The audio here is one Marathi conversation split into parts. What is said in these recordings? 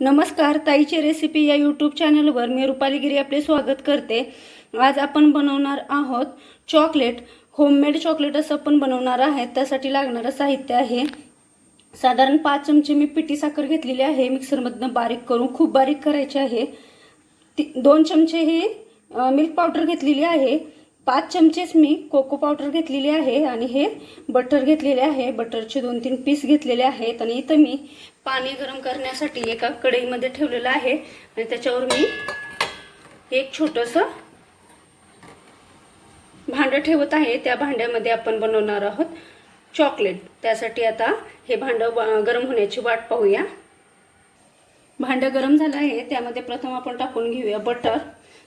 नमस्कार ताईची रेसिपी या यूट्यूब चॅनलवर मी रुपाली गिरी आपले स्वागत करते. आज आपण बनवणार आहोत चॉकलेट होममेड चॉकलेट असं आपण बनवणार आहे. त्यासाठी लागणारं साहित्य आहे. साधारण पाच चमचे मी पिठी साखर घेतलेली आहे. मिक्सरमधनं बारीक करून खूप बारीक करायची आहे. ती दोन चमचे ही मिल्क पावडर घेतलेली आहे. पाच चमचेच मी कोको पावडर घेतलेली आहे आणि हे बटर घेतलेले आहे. बटरचे दोन तीन पीस घेतलेले आहेत आणि इथं मी पाणी गरम करण्यासाठी एका कढईमध्ये ठेवलेलं आहे. आणि त्याच्यावर मी एक छोटंसं भांडं ठेवत आहे. त्या भांड्यामध्ये आपण बनवणार आहोत चॉकलेट. त्यासाठी आता हे भांडं ब- गरम होण्याची वाट पाहूया. भांडं गरम झालं आहे त्यामध्ये प्रथम आपण टाकून घेऊया बटर.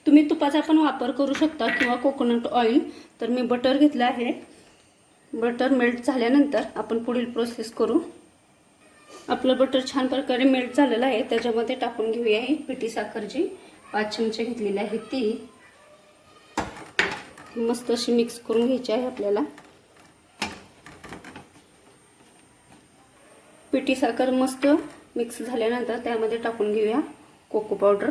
तुम्ही तुपाचा पण वापर करू शकता किंवा कोकोनट ऑइल तर मी बटर घेतलं आहे. बटर मेल्ट झाल्यानंतर आपण पुढील प्रोसेस करू. आपलं बटर छान प्रकारे मेल्ट झालेलं आहे त्याच्यामध्ये टाकून घेऊया ही पिठी साखर जी पाच चमचे घेतलेली आहे ती. मस्त अशी मिक्स करून घ्यायची आहे आपल्याला. पिठी साखर मस्त मिक्स झाल्यानंतर त्यामध्ये टाकून घेऊया कोको पावडर.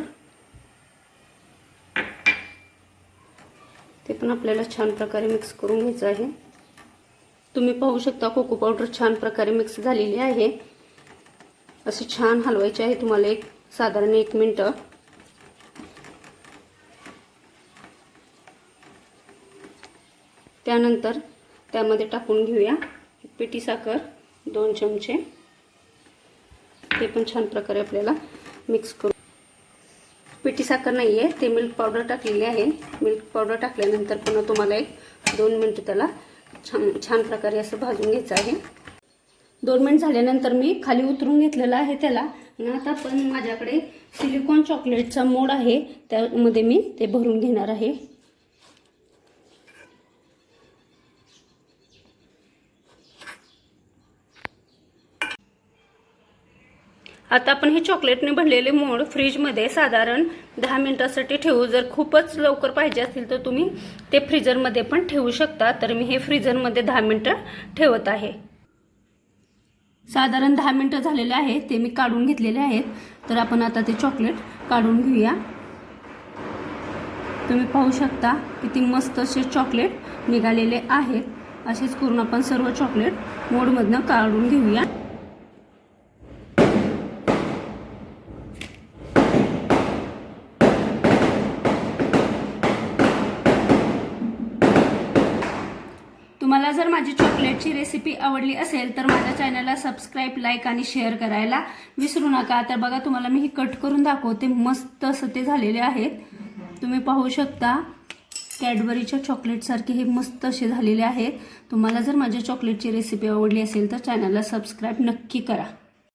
ते पण आपल्याला छान प्रकारे मिक्स करून घ्यायचं आहे. तुम्ही पाहू शकता कोको पावडर छान प्रकारे मिक्स झालेली आहे. असे छान हलवायचे आहे तुम्हाला एक साधारण एक मिनटं. त्यानंतर त्यामध्ये टाकून घेऊया पिठी साखर दोन चमचे. ते पण छान प्रकारे आपल्याला मिक्स करू पिठी साखर नाही आहे ते मिल्क पावडर टाकलेली आहे. मिल्क पावडर टाकल्यानंतर पुन्हा तुम्हाला एक दोन मिनटं त्याला छान छान प्रकारे असं भाजून घ्यायचं आहे. दोन मिनिट झाल्यानंतर मी खाली उतरून घेतलेलं आहे त्याला. आणि आता पण माझ्याकडे सिलिकॉन चॉकलेटचा मोड आहे त्यामध्ये मी ते भरून घेणार आहे. आता आपण हे चॉकलेटने भरलेले मोड फ्रीजमध्ये साधारण दहा मिनटासाठी ठेवू. जर खूपच लवकर पाहिजे असतील तर तुम्ही ते फ्रीजरमध्ये पण ठेवू शकता. तर मी हे फ्रीजरमध्ये दहा मिनटं ठेवत आहे. साधारण दहा मिनटं झालेले आहे ते मी काढून घेतलेले आहेत. तर आपण आता ते चॉकलेट काढून घेऊया. तुम्ही पाहू शकता किती मस्त असे चॉकलेट निघालेले आहेत. असेच करून आपण सर्व चॉकलेट मोडमधनं काढून घेऊया तुम्हाला जर माझी चॉकलेटची रेसिपी आवडली असेल तर माझ्या चॅनलला सबस्क्राईब लाईक आणि शेअर करायला विसरू नका. तर बघा तुम्हाला मी ही कट करून दाखवते. मस्त असं ते झालेले आहेत. तुम्ही पाहू शकता कॅडबरीच्या चॉकलेटसारखे हे मस्त असे झालेले आहेत. तुम्हाला जर माझ्या चॉकलेटची रेसिपी आवडली असेल तर चॅनलला सबस्क्राईब नक्की करा.